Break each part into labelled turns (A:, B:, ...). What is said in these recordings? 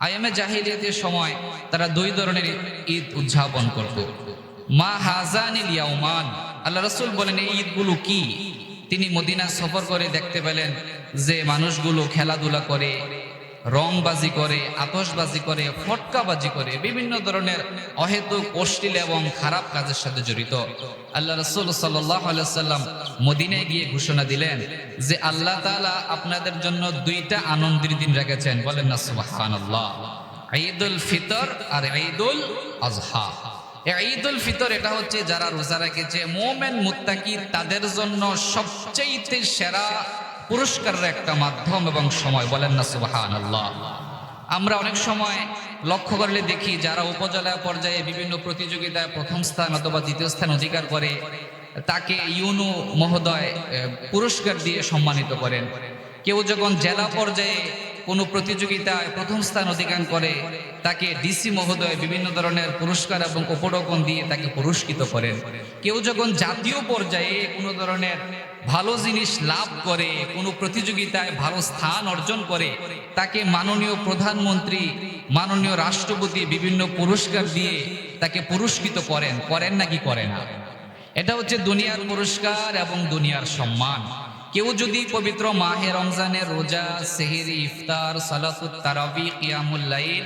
A: আয়ামে জাহিলিয়াতের সময় তারা দুই ধরনের ঈদ উদযাপন করত। মা হাজানিল ইয়াউমান, আল্লাহ রসুল বলেন, এই ঈদগুলো কি? তিনি মদিনা সফর করে দেখতে পেলেন যে মানুষগুলো খেলাধুলা করে রংবাজি করে, আতশবাজি করে, ফটকাবাজি করে, বিভিন্ন ধরনের অহেতুক, অশ্লীল এবং খারাপ কাজের সাথে জড়িত। আল্লাহ রসুল সাল্লাম মদিনায় গিয়ে ঘোষণা দিলেন যে আল্লাহ তাআলা আপনাদের জন্য দুইটা আনন্দের দিন রেখেছেন। বলেন না, সুবহানাল্লাহ। ঈদুল ফিতর আর ঈদুল আজহা। ঈদুল ফিতর এটা হচ্ছে যারা রোজা রেখেছে, মোমেন, মুত্তাকি, তাদের জন্য সবচেয়ে সেরা পুরস্কারের একটা মাধ্যম এবং সময়, বলেন না সুবাহান আল্লাহ আমরা অনেক সময় লক্ষ্য করলে দেখি যারা উপজেলা পর্যায়ে বিভিন্ন প্রতিযোগিতায় প্রথম স্থান অথবা দ্বিতীয় স্থান অধিকার করে, তাকে ইউনু মহোদয় পুরস্কার দিয়ে সম্মানিত করেন। কেউ যখন জেলা পর্যায়ে কোনো প্রতিযোগিতায় প্রথম স্থান অধিকার করে, তাকে ডিসি মহোদয় বিভিন্ন ধরনের পুরস্কার এবং উপঢৌকন দিয়ে তাকে পুরস্কৃত করেন। কেউ যখন জাতীয় পর্যায়ে কোনো ধরনের ভালো জিনিস লাভ করে, কোনো প্রতিযোগিতায় ভালো স্থান অর্জন করে, তাকে মাননীয় প্রধানমন্ত্রী, মাননীয় রাষ্ট্রপতি বিভিন্ন পুরস্কার দিয়ে তাকে পুরস্কৃত করেন। করেন নাকি করে না? এটা হচ্ছে দুনিয়ার পুরস্কার এবং দুনিয়ার সম্মান। কেউ যদি পবিত্র মাহে রমজানের রোজা, সেহেরি, ইফতার, সালাতুত তারাবি, কিয়ামুল লাইল,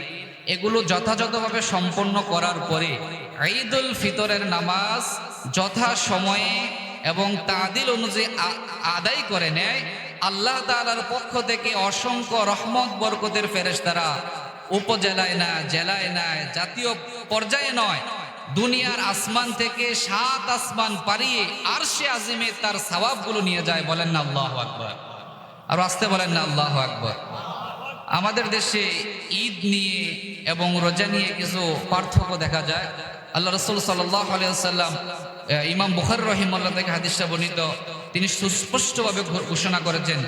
A: এগুলো যথাযথভাবে সম্পন্ন করার পরে ঈদুল ফিতরের নামাজ যথা সময়ে এবং তাদিল অনুযায়ী আদায় করে নেয়, আল্লাহ তাআলার পক্ষ থেকে অসংখ্য রহমত, বরকতের ফেরেশতারা উপজেলায় না জেলায় না জাতীয় পর্যায়ে নয় দুনিয়ার আসমান থেকে সাত আসমান পারিয়ে আর সে আজিমে তার সওয়াবগুলো নিয়ে যায়, বলেন না আল্লাহ আকবর। আর আসতে বলেন না আল্লাহ আকবর। আমাদের দেশে ঈদ নিয়ে এবং রোজা নিয়ে কিছু পার্থক্য দেখা যায়। আল্লাহ রসুল সাল্লাহ ইমাম বুখার রহিমুল্লাহ থেকে হাদিসটা বর্ণিত। তিনি সুস্পষ্টভাবে ঘোষণা করেছেন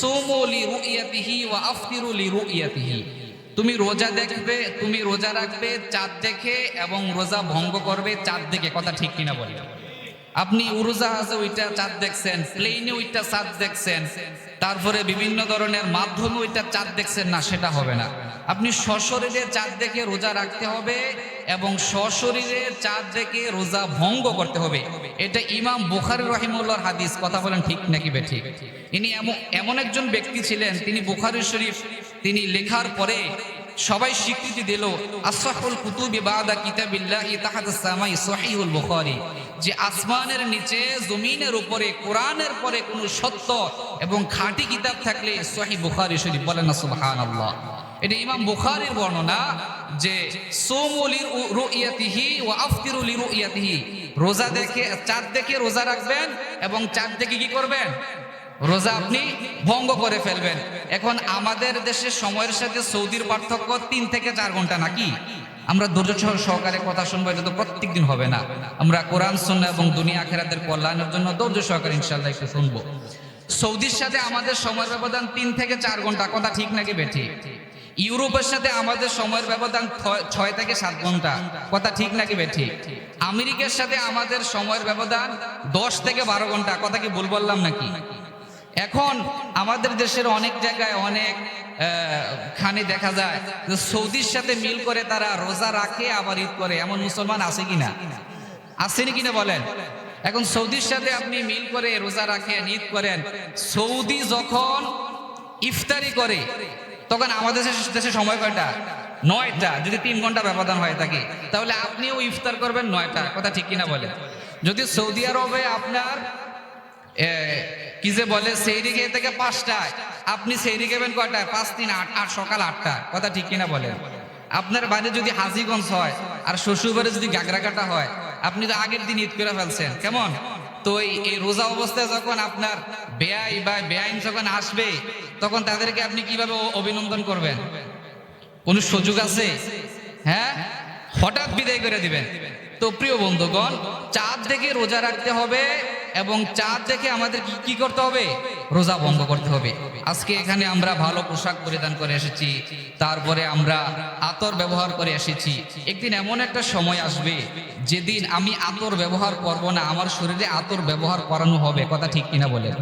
A: সোমলি রুইয়াতিহি ওয়া আফতিরুলি রুইয়াতিহি তুমি রোজা দেখবে, তুমি রোজা রাখবে, চাঁদ দেখে এবং রোজা ভঙ্গ করবে, চাঁদ দেখে, কথা ঠিক কিনা বলি। আপনি উড়োজাহাজে ওইটা চাঁদ দেখছেন, প্লেনে ওইটা চাঁদ দেখছেন, তারপরে বিভিন্ন ধরনের মাধ্যমে ওইটা চাঁদ দেখছেন, না, সেটা হবে না। আপনি সশরীরে চাঁদ দেখে রোজা রাখতে হবে এবং সশরীরে চাঁদ দেখে রোজা ভঙ্গ করতে হবে। এটা ইমাম বুখারি রহিমুল্লাহর হাদিস, কথা বলেন ঠিক নাকি বেঠিক ইনি এমন এমন একজন ব্যক্তি ছিলেন, তিনি বুখারি শরীফ, তিনি লেখার পরে সবাই স্বীকৃতি দিল আসফুল কুতুবি বাদা কিতাবিল্লাহি তাহাতা সামাই সহিহুল বুখারী। যে আসমানের নিচে, জমিনের উপরে, কোরআনের পরে কোনো সত্য এবং খাঁটি কিতাব থাকলে সহি বুখারী শরীফ বলেন না, সুবহানাল্লাহ। এটা ইমাম বুখারীর বর্ণনা যে সোমলির রুইয়াতিহি ওয়া আফতিরু লিরুইয়াতিহি রোজা দেখে, চাঁদ দেখে রোজা রাখবেন এবং চাঁদ দেখে কি করবেন? রোজা আপনি ভঙ্গ করে ফেলবেন। এখন আমাদের দেশের সময়ের সাথে সৌদির পার্থক্য তিন থেকে চার ঘণ্টা নাকি? আমরা ধৈর্য সহ- সহকারে কথা শুনব, এটা তো প্রত্যেক দিন হবে না। আমরা কোরআন শুনব এবং দুনিয়া, আখেরাতের কল্যাণের জন্য ধৈর্য সহকারে ইনশাল্লাহ একটু শুনব। সৌদির সাথে আমাদের সময়ের ব্যবধান তিন থেকে চার ঘণ্টা, কথা ঠিক নাকি বেঠি ইউরোপের সাথে আমাদের সময়ের ব্যবধান ছয়- থেকে সাত ঘণ্টা, কথা ঠিক নাকি বেঠি আমেরিকার সাথে আমাদের সময়ের ব্যবধান দশ থেকে বারো ঘণ্টা, কথা কি ভুল বললাম নাকি? এখন আমাদের দেশের অনেক জায়গায় অনেক খানে দেখা যায় যে সৌদির সাথে মিল করে তারা রোজা রাখে, আবার ঈদ করে। এমন মুসলমান আছে কিনা? আসেনি কিনা বলেন? এখন সৌদির সাথে আপনি মিল করে রোজা রাখেন, ঈদ করেন, সৌদি যখন ইফতারি করে, তখন আমাদের দেশে- সময় কয়টা? নয়টা। যদি তিন ঘণ্টা ব্যবধান হয়ে থাকে তাহলে আপনিও ইফতার করবেন নয়টা। কথা ঠিক কিনা বলেন? যদি সৌদি আরবে আপনার কি যে বলে সেইরি খেয়ে থেকে পাঁচটায়। আপনি সেইরি খেবেন কয়টায়? পাঁচ, তিন, আট আট, সকাল আটটা কথা ঠিক কিনা বলেন? আপনার বাড়ি যদি হাজিগঞ্জ হয়, আর শ্বশুর বাড়ি যদি গাগরাকাটা হয়, আপনি তো আগের দিন ঈদ করে ফেলছেন। কেমন? তো এই রোজা অবস্থায় যখন আপনার বেআই বা বেআইন যখন আসবে, তখন তাদেরকে আপনি কীভাবে অভিনন্দন করবেন? কোন সুযোগ আছে? হ্যাঁ? হঠাৎ বিদায় করে দিবেন। তো প্রিয় বন্ধুগণ, চাঁদ দেখে রোজা রাখতে হবে এবং চাঁদ দেখে আমাদের কি কি করতে হবে? রোজা বন্ধ করতে হবে। আজকে এখানে আমরা ভালো পোশাক পরিধান করে এসেছি। তারপরে আমরা আতর ব্যবহার করে এসেছি। একদিন এমন একটা সময় আসবে, যেদিন আমি আতর ব্যবহার করব না, আমার শরীরে আতর ব্যবহার করানো হবে। কথা ঠিক কিনা বলে।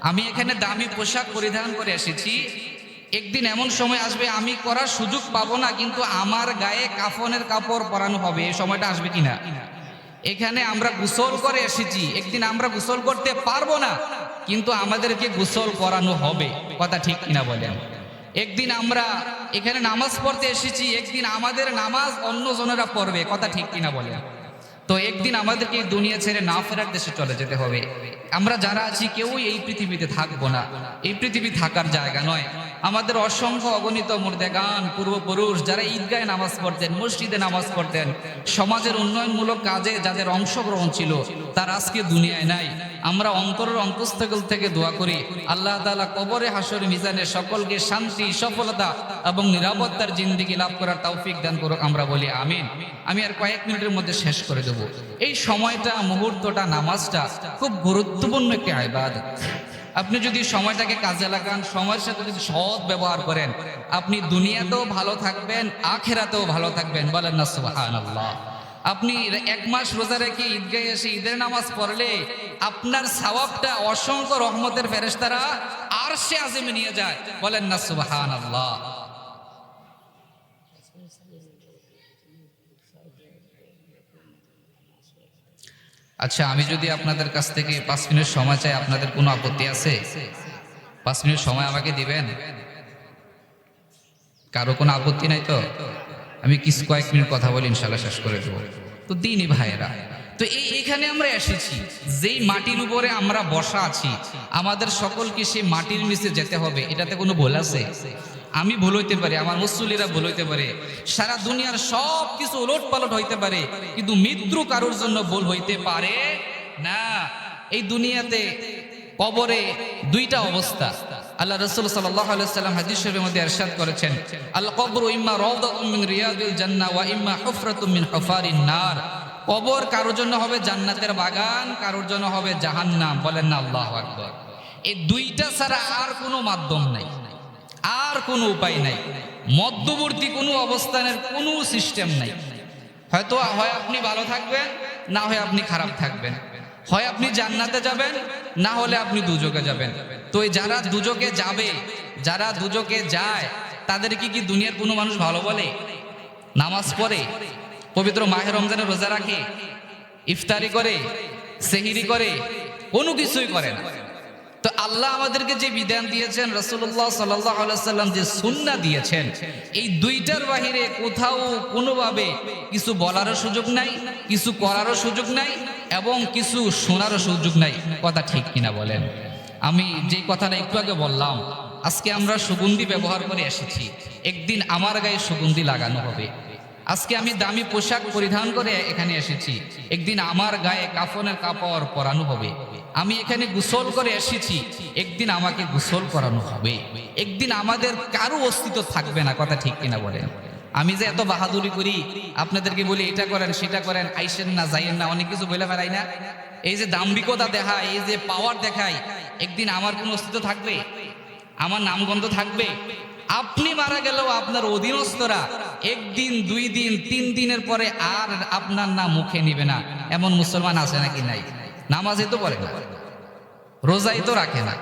A: আমি এখানে দামি পোশাক পরিধান করে এসেছি। একদিন এমন সময় আসবে, আমি করার সুযোগ পাবো না, কিন্তু আমার গায়ে কাফনের কাপড় পরানো হবে। এই সময়টা আসবে কিনা? এখানে আমরা গোসল করে এসেছি। একদিন আমরা গোসল করতে পারব না, কিন্তু আমাদেরকে গোসল করানো হবে। কথা ঠিক কিনা বলেন? একদিন আমরা এখানে নামাজ পড়তে এসেছি, একদিন আমাদের নামাজ অন্য জনেরা পড়বে। কথা ঠিক কিনা বলেন? তো একদিন আমাদেরকে এই দুনিয়া ছেড়ে না ফেরার দেশে চলে যেতে হবে। আমরা যারা আছি কেউই এই পৃথিবীতে থাকব না। এই পৃথিবী থাকার জায়গা নয়। আমাদের অসংখ্য অগণিত মুর্দেগান পূর্বপুরুষ যারা ঈদগায় নামাজ পড়তেন, মসজিদে নামাজ পড়তেন, সমাজের উন্নয়নমূলক কাজে যাদের অংশগ্রহণ ছিল, তার আজকে দুনিয়ায় নাই। আমরা অন্তরের অন্তঃস্থল থেকে দোয়া করি, আল্লাহ তাআলা কবরে হাসর মিজানে সকলকে শান্তি, সফলতা এবং নিরাপত্তার জিন্দিগি লাভ করার তৌফিক দান করুক, আমরা বলি আমিন। আমি আর কয়েক মিনিটের মধ্যে শেষ করে দেব। এই সময়টা, মুহূর্তটা, নামাজটা খুব গুরুত্বপূর্ণ একটি আইবাদত। আপনি যদি সময়টাকে কাজে লাগান, সময়ের সাথে যদি সৎ ব্যবহার করেন, আপনি দুনিয়াতেও ভালো থাকবেন, আখেরাতেও ভালো থাকবেন। বলেন না, সুবহানাল্লাহ। আপনি এক মাস রোজা রেখে ঈদগাহে এসে ঈদের নামাজ পড়লে আপনার সওয়াবটা অসংখ্য রহমতের ফেরেস্তারা আর সে আজমে নিয়ে যায়। বলেন না, সুবহানাল্লাহ। আচ্ছা আমি যদি আপনাদের কাছ থেকে পাঁচ মিনিট সময় চাই, আপনাদের কোনো আপত্তি আছে? পাঁচ মিনিট সময় আমাকে দিবেন? কারও কোনো আপত্তি নাই তো? আমি কিছু কয়েক মিনিট কথা বলি ইনশাল্লাহ শেষ করে দেবো। তো দিনই ভাইয়েরা, তো এই এখানে আমরা এসেছি। যেই মাটির উপরে আমরা বসা আছি, আমাদের সকলকে সেই মাটির মিশে যেতে হবে, এটাতে কোনো ভুল আছে? আমি ভুল হইতে পারি, আমার মুসল্লিরা ভুল হইতে পারে, সারা দুনিয়ার সব কিছু ওলট পালট হইতে পারে, কিন্তু মৃত্যু কারোর জন্য ভুল হইতে পারে না। এই দুনিয়াতে কবরে দুইটা অবস্থা। আল্লাহ রসুল সাল্লাম হাদিস মধ্যে ইরশাদ করেছেন আল্লাহ কবর ইম্মা মিন রিয়াদিল জান্নাহ ওয়া ইম্মা মিন হুফারিন নার। কবর কারোর জন্য হবে জান্নাতের বাগান, কারোর জন্য হবে জাহান্নাম। বলেন না, আল্লাহু আকবার। এই দুইটা ছাড়া আর কোনো মাধ্যম নাই। আর কোনো উপায় নাই। মধ্যবর্তী কোনো অবস্থানের কোনো সিস্টেম নাই। হয়তো হয় আপনি ভালো থাকবেন, না হয় আপনি খারাপ থাকবেন। হয় আপনি জান্নাতে যাবেন, না হলে আপনি দুজকে যাবেন। তো যারা দুজকে যাবে, যারা দুজকে যায়, তাদেরকে কি কি দুনিয়ার কোনো মানুষ ভালো বলে? নামাজ পড়ে, পবিত্র মাহের রমজানের রোজা রাখে, ইফতারি করে, সেহিরি করে, কোনো কিছুই করে না। আল্লাহ আমাদেরকে যে বিধান দিয়েছেন রসুল্লাহ সাল্লাম যে সুন্না দিয়েছেন, এই দুইটার বাহিরে কোথাও কোনোভাবে কিছু বলারও সুযোগ নাই, কিছু করারও সুযোগ নাই এবং কিছু শোনারও সুযোগ নাই। কথা ঠিক কিনা বলেন? আমি যে কথাটা একটু আগে বললাম, আজকে আমরা সুগন্ধি ব্যবহার করে এসেছি। একদিন আমার গায়ে সুগন্ধি লাগানো হবে। আজকে আমি দামি পোশাক পরিধান করে এখানে এসেছি। একদিন আমার গায়ে কাফনের কাপড় পরানো হবে। আমি এখানে গোসল করে এসেছি। একদিন আমাকে গোসল করানো হবে। একদিন আমাদের কারও অস্তিত্ব থাকবে না, কথা ঠিক কিনা বলেন। আমি যে এত বাহাদুরি করি, আপনাদেরকে বলি, এটা করেন, সেটা করেন, আইসেন না, যাইয়েন না, অনেক কিছু বলে ফেলাই না। এই যে দাম্ভিকতা দেখায়, এই যে পাওয়ার দেখায়, একদিন আমার কোনো অস্তিত্ব থাকবে? আমার নামগন্ধ থাকবে? আপনি মারা গেলেও আপনার অধীনস্থরা একদিন, দুই দিন, তিন দিনের পরে আর আপনার নাম মুখে নিবে না। এমন মুসলমান আছে নাকি নাই? নামাজে তো পড়ে না। রোজাই তো রাখে না।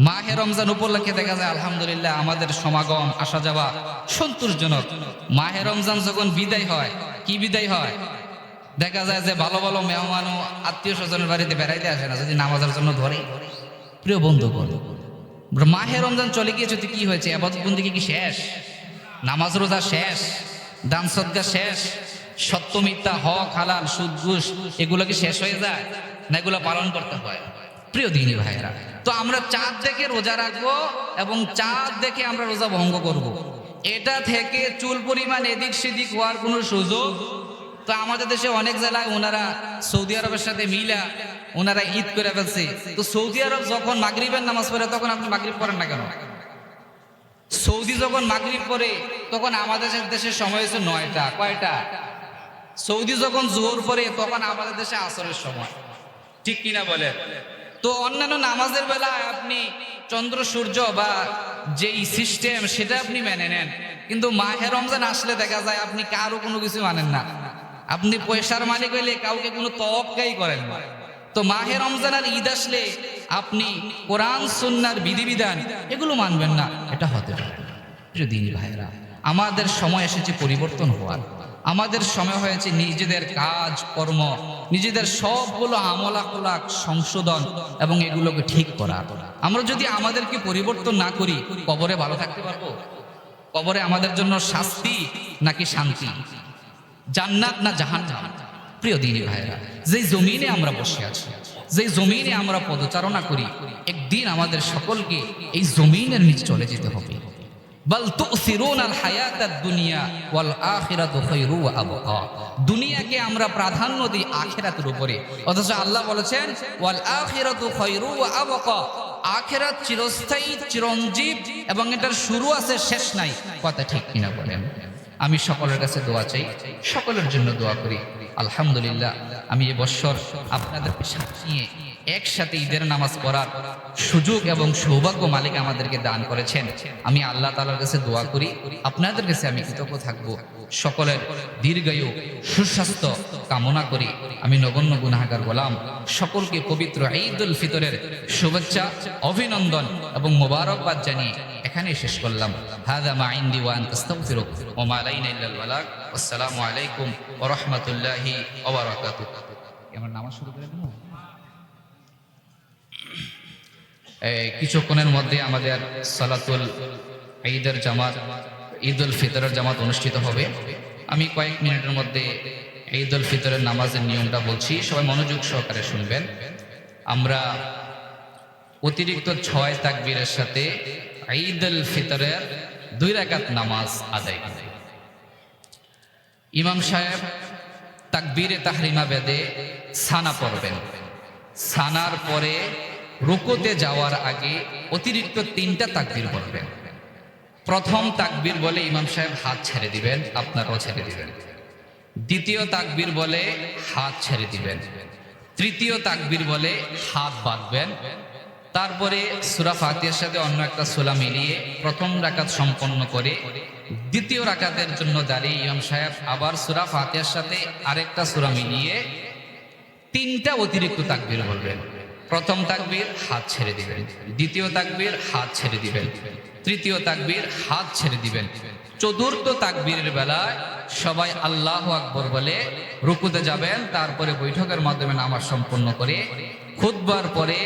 A: মাহে রমজান উপলক্ষে দেখা যায়, আলহামদুলিল্লাহ, আমাদের সমাগম, আসা যাওয়া সন্তোষজনক। মাহে রমজান যখন বিদায় হয়, কি বিদায় হয়? দেখা যায় যে ভালো ভালো মেহমান ও আত্মীয় স্বজনের বাড়িতে বেড়াইতে আসে না, যদি নামাজের জন্য ধরে। প্রিয় বন্ধুগণ, মাহে রমজান চলে গিয়েছে কি হয়েছে আবাদত বন্দি কি শেষ? নামাজ রোজা শেষ, দান সদ্গা শেষ, সত্য মিথ্যা, হক, হালাল, সুদ, ঘুষ, এগুলো কি শেষ হয়ে যায়? না, এগুলো পালন করতে হয়। প্রিয় দিনী ভাইয়েরা, তো আমরা চাঁদ দেখে রোজা রাখব এবং চাঁদ দেখে আমরা রোজা ভঙ্গ করব। এটা থেকে চুল পরিমাণ এদিক সেদিক হওয়ার কোনো সুযোগ? তো আমাদের দেশে অনেক জেলায় ওনারা সৌদি আরবের সাথে মিলা ওনারা ঈদ করে ফেলছে। তো সৌদি আরব যখন মাগরিবের নামাজ পড়ে, তখন আপনি মাগরিব পড়েন না কেন? সৌদি যখন মাগরিব পরে তখন আমাদের দেশের সময় হচ্ছে নয়টা, কয়টা? সৌদি যখন জোর পরে তখন আমাদের দেশে আসরের সময়। ঠিক কিনা বলে? তো অন্যান্য নামাজের বেলায় আপনি চন্দ্র, সূর্য বা যেই সিস্টেম সেটা আপনি মেনে নেন। কিন্তু মাহে রমজান আসলে দেখা যায় আপনি কারও কোনো কিছু মানেন না। আপনি পয়সার মালিক হইলে কাউকে কোনো তওয়াক্কাই করেন না। তো মাহে রমজান আর ঈদ আসলে আপনি কোরআন, সুন্নার বিধিবিধান এগুলো মানবেন না। এটা হতে পারে। দিনী ভাইরা আমাদের সময় এসেছে পরিবর্তন হওয়ার। আমাদের সময় হয়েছে নিজেদের কাজ, কর্ম, নিজেদের সবগুলো আমলাকুলাক সংশোধন এবং এগুলোকে ঠিক করা। আমরা যদি আমাদেরকে পরিবর্তন না করি, কবরে ভালো থাকতে পারব? কবরে আমাদের জন্য শাস্তি নাকি শান্তি? জান্নাত না জাহান প্রিয় দিনী ভাইরা যে জমিনে আমরা বসে আছি যেই জমিনে আমরা পদচারণা করি, একদিন আমাদের সকলকে এই জমিনের নিচে চলে যেতে হবে। বল দুনিয়াকে আমরা প্রাধান্য দিই আখিরাতের উপরে। অথচ আল্লাহ বলেছেন ওয়াল আখিরাতু খায়রু ওয়া আবকা। আখিরাত চিরস্থায়ী, চিরঞ্জীব এবং এটার শুরু আছে, শেষ নাই। কথা ঠিক কিনা বলেন? আমি সকলের কাছে দোয়া চাই, সকলের জন্য দোয়া করি। আলহামদুলিল্লাহ, আমি এ বৎসর আপনাদেরকে সাথে নিয়ে একসাথে ঈদের নামাজ পড়ার সুযোগ এবং সৌভাগ্য মালিক আমাদেরকে দান করেছেন। আমি আল্লাহ তালার কাছে দোয়া করি, আপনাদের কাছে আমি কৃতজ্ঞ থাকব। সকলের দীর্ঘায়ু, সুস্বাস্থ্য কামনা করি। আমি নগণ্য গুনাহাগার বলাম সকলকে পবিত্র ঈদুল ফিতরের শুভেচ্ছা, অভিনন্দন এবং মোবারকবাদ জানিয়ে এখানেই শেষ করলাম। হাদা মা ইনদি ওয়া আনতা ওয়া মা আসসালামু আলাইকুম ওয়া আমার নামাজ শুরু করে কিছুক্ষণের মধ্যে আমাদের সালাতুল ঈদের জামাত ঈদ উল ফিতরের জামাত অনুষ্ঠিত হবে। আমি কয়েক মিনিটের মধ্যে ঈদ উল ফিতরের নামাজের নিয়মটা বলছি, সবাই মনোযোগ সহকারে শুনবেন। আমরা অতিরিক্ত ছয় তাকবীরের সাথে ঈদ উল ফিতরের দুই রাকাত নামাজ আদায় ইমাম সাহেব তাকবীরে তাহরিমা বেদে সানা পড়বেন। সানার পরে রুকুতে যাওয়ার আগে অতিরিক্ত তিনটা তাকবীর পড়বেন প্রথম তাকবীর বলে ইমাম সাহেব হাত ছেড়ে দিবেন, আপনারাও ছেড়ে দিবেন। দ্বিতীয় তাকবীর বলে হাত ছেড়ে দিবেন। তৃতীয় তাকবীর বলে হাত বাঁধবেন। তারপরে সুরা ফাতিহার সাথে অন্য একটা সুলা মিলিয়ে প্রথম রাকাত সম্পন্ন করে দ্বিতীয় রাকাতের জন্য দাঁড়িয়ে ইমাম সাহেব আবার সুরা ফাতিহার সাথে আরেকটা সুরা মিলিয়ে তিনটা অতিরিক্ত তাকবীর বলবেন। প্রথম তাকবীর হাত ছেড়ে দিবেন। দ্বিতীয় তাকবীর হাত ছেড়ে দিবেন। তৃতীয় তাকবীর হাত ছেড়ে দিবেন। চতুর্থ তাকবীরের বেলায় সবাই আল্লাহ আকবর বলে রুকুতে যাবেন, তারপরে বৈঠকের মাধ্যমে নামাজ সম্পন্ন করে খুদবার পরে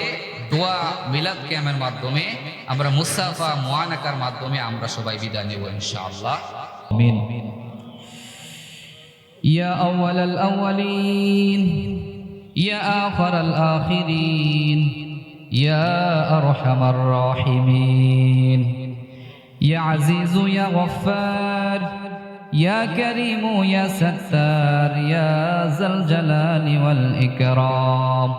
A: দোয়া মিলাদ ক্যামের মাধ্যমে, আমরা মুস্তাফা মোয়ানাকার মাধ্যমে আমরা সবাই বিদায় নেব ইনশাআল্লাহ।
B: আমিন। ইয়া আউয়ালাল আউয়ালিন। يا آخر الآخرين يا أرحم الراحمين. يا عزيز يا غفار يا كريم يا ستار يا ذا الجلال والإكرام.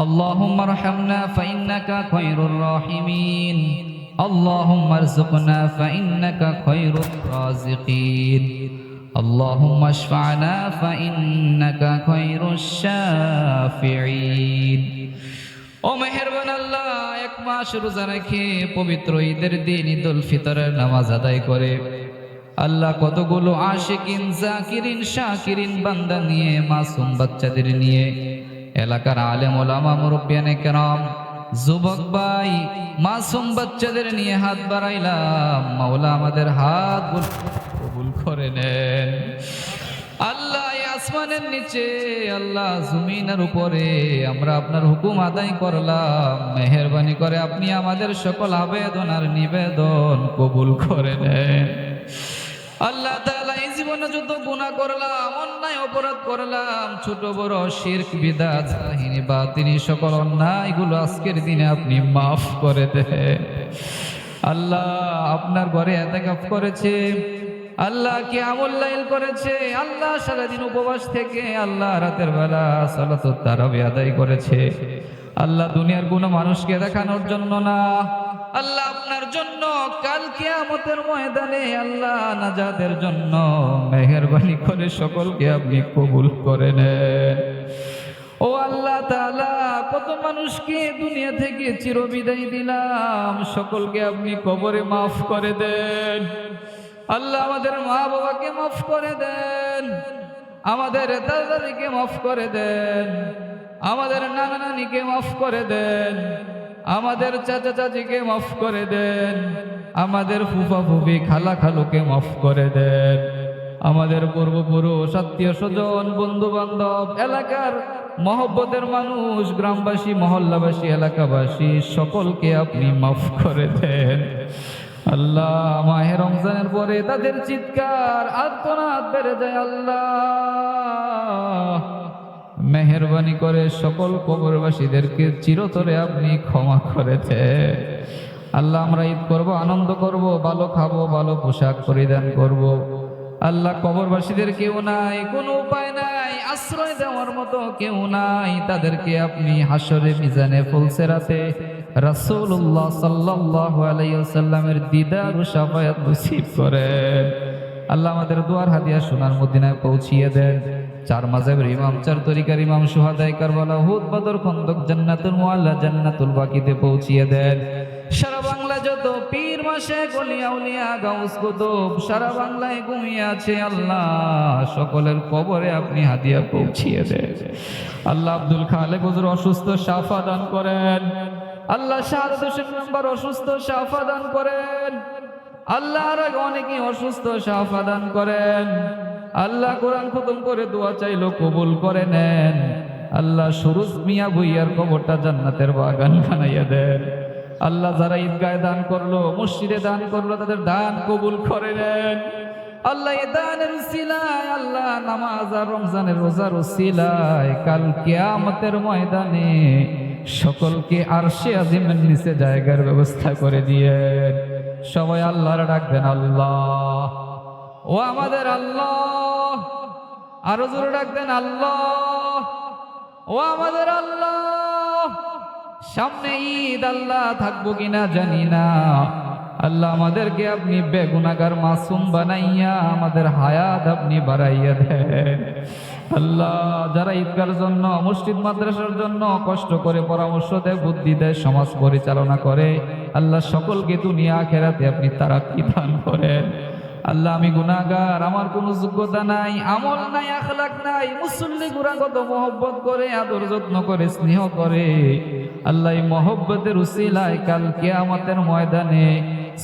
B: اللهم ارحمنا فإنك خير الراحمين. اللهم ارزقنا فإنك خير الرازقين. اللهم اشفعنا فإنك خير الشافعين ও মেহেরবান আল্লাহ এক মাস রোজা রেখে পবিত্র ঈদের দিন ঈদুল ফিতরের নামাজ আদায় করে আল্লাহ কতগুলো আশিকিন জাকিরিন শাকিরিন বান্দা নিয়ে মাসুম বাচ্চাদের নিয়ে এলাকার আলেম ওলামা মুরব্বিয়ানে কেরাম যুবক ভাই মাসুম বাচ্চাদের নিয়ে হাত বাড়াইলাম মাওলা আমাদের হাত কবুল করে নেন। আল্লাহ আসমানের নিচে, আল্লাহ জমিনের উপরে আমরা আপনার হুকুম আদায় করলাম। মেহরবানি করে আপনি আমাদের সকল আবেদন আর নিবেদন কবুল করে নেন। আল্লাহ তাআলা এই জীবনে যত গুনাহ করলাম, অন্যায় অপরাধ করলাম, ছোট বড় শিরক, বিদাত, জাহিনী বা তিনি সকল অন্যায়গুলো আজকের দিনে আপনি মাফ করে দেন। আল্লাহ আপনার ঘরে এতেকাফ করেছে। আল্লাহ কি আমল্লাইল করেছে, আল্লাহ সারাদিন উপবাস থেকে আল্লাহ রাতের বেলা সালাত তারাবি আদায় করেছে। আল্লাহ দুনিয়ার কোনো মানুষকে দেখানোর জন্য না। আল্লাহ আপনার জন্য কাল কিয়ামতের ময়দানে আল্লাহ নাজাদের জন্য মেহেরবানি করে সকলকে আপনি কবুল করে নেন। ও আল্লাহ কত মানুষকে দুনিয়া থেকে চিরবিদায় দিলাম, সকলকে আপনি কবরে মাফ করে দেন। আল্লাহ আমাদের মা বাবাকে মাফ করে দেন। আমাদের দাদাদিকে মাফ করে দেন।
A: আমাদের নানা নানিকে মাফ করে দেন। আমাদের চাচা চাচিকে মাফ করে দেন। আমাদের ফুফা ফুফি খালা খালুকে মাফ করে দেন। আমাদের পূর্বপুরুষ আত্মীয় স্বজন বন্ধু বান্ধব এলাকার মহব্বতের মানুষ, গ্রামবাসী, মহল্লাবাসী, এলাকাবাসী, সকলকে আপনি মাফ করে দেন। আল্লাহ, মাহে রমজানের পরে তাদের চিৎকার আত্মনাদ বেড়ে যায় আল্লাহ। মেহরবানি করে সকল কবরবাসীদেরকে চিরতরে আপনি ক্ষমা করেছে। আল্লাহ, আমরা ঈদ করব, আনন্দ করব, ভালো খাব, ভালো পোশাক পরিধান করব। আল্লাহ, কবরবাসীদের কেউ নাই, কোনো উপায় নাই, আশ্রয় দেওয়ার মতো কেউ নাই। তাদেরকে আপনি হাসরে মিজানে, ফুলসেরাতে রাসূলুল্লাহ সাল্লাল্লাহু আলাইহি ওয়াসাল্লামের দিদার ও শাফায়াত নসিব করেন। আল্লাহ আমাদের দুয়ার হাদিয়া সোনার মদিনায় পৌঁছিয়ে দেন। চার মাজাবের ইমাম, চার তরিকার ইমাম সুহাদাই কারবালা, হুদ, বদর, খন্দক, জান্নাতুল মুআল্লা, জান্নাতুল বাকিতে পৌঁছিয়ে দেন। সারা বাংলা যত পীর মাসে গলিয়া উলিয়া গাউস কুতুব, সারা বাংলায় ঘুমিয়ে আছে আল্লাহ। সকলের কবরে আপনি হাদিয়া পৌঁছিয়ে দেন। আল্লাহ আব্দুল খালেক হুজুর অসুস্থ সাফা দান করেন। আল্লাহ শাহাদ হোসেন মেম্বার অসুস্থ শাফা দান করেন। আগে অনেকেই অসুস্থ শাফা দান করেন। আল্লাহ কোরআন খতম করে দোয়া চাইলো কবুল করে নেন। আল্লাহ সুরুজ মিয়া ভুইয়ার কবরটা জান্নাতের বাগান বানাইয়া দেন। আল্লাহ যারা ঈদগায় দান করল, মসজিদে দান করল, তাদের দান কবুল করে নেন। আল্লাহ দানের উসিলায়, আল্লাহ নামাজ আর রমজানের রোজার উসিলায়, কাল কিয়ামতের ময়দানে সকলকে আর সে আজিমের নিচে জায়গার ব্যবস্থা করে দিয়ে সবাই আল্লাহর ডাকবেন আল্লাহ। ও আমাদের আল্লাহ, আরও জোরে ডাকবেন আল্লাহ। ও আমাদের আল্লাহ, সামনে ঈদ, আল্লাহ থাকব কিনা জানি না। আল্লাহ আমাদেরকে আপনি বেগুনাগার মাসুম বানাইয়া আমাদের হায়াত আপনি বাড়াইয়া দেন। আল্লাহ যারা ঈদগার জন্য, মসজিদ মাদ্রাসার জন্য কষ্ট করে পরামর্শ দেয়, বুদ্ধি দেয়, সমাজ পরিচালনা করে, আল্লাহ সকলকে দুনিয়া খেরাতে আপনি তারা কি দান করেন। আল্লাহ আমি গুনাহগার, আমার কোনো যোগ্যতা নাই, আমল নাই, আখলাক নাই, মুসল্লি গুণাগত মহব্বত করে, আদর যত্ন করে, স্নেহ করে। আল্লাহ মহব্বতের উসিলায় কাল কিয়ামতের ময়দানে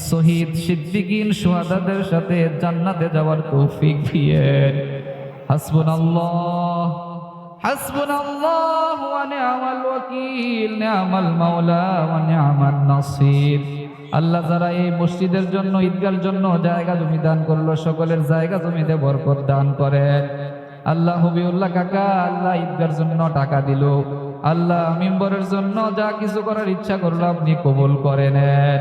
A: শহীদ সিদ্দিকিন সোহাদাদের সাথে জান্নাতে যাওয়ার তৌফিক দিয়েন হাসবুনাল্লাহ হাসবুনাল্লাহ, ওয়া নি'মাল ওয়াকিল নি'মাল মাওলা, ওয়া নি'মান নাসির। আল্লাহ যারা এই মসজিদের জন্য, ঈদগার জন্য জায়গা জমি দান করল, সকলের জায়গা জমিতে বরকত দান করেন। আল্লাহ হবিউল্লাহ কাকা, আল্লাহ ঈদগার জন্য টাকা দিল। আল্লাহ মিম্বরের জন্য যা কিছু করার ইচ্ছা করল আপনি কবুল করে নেন।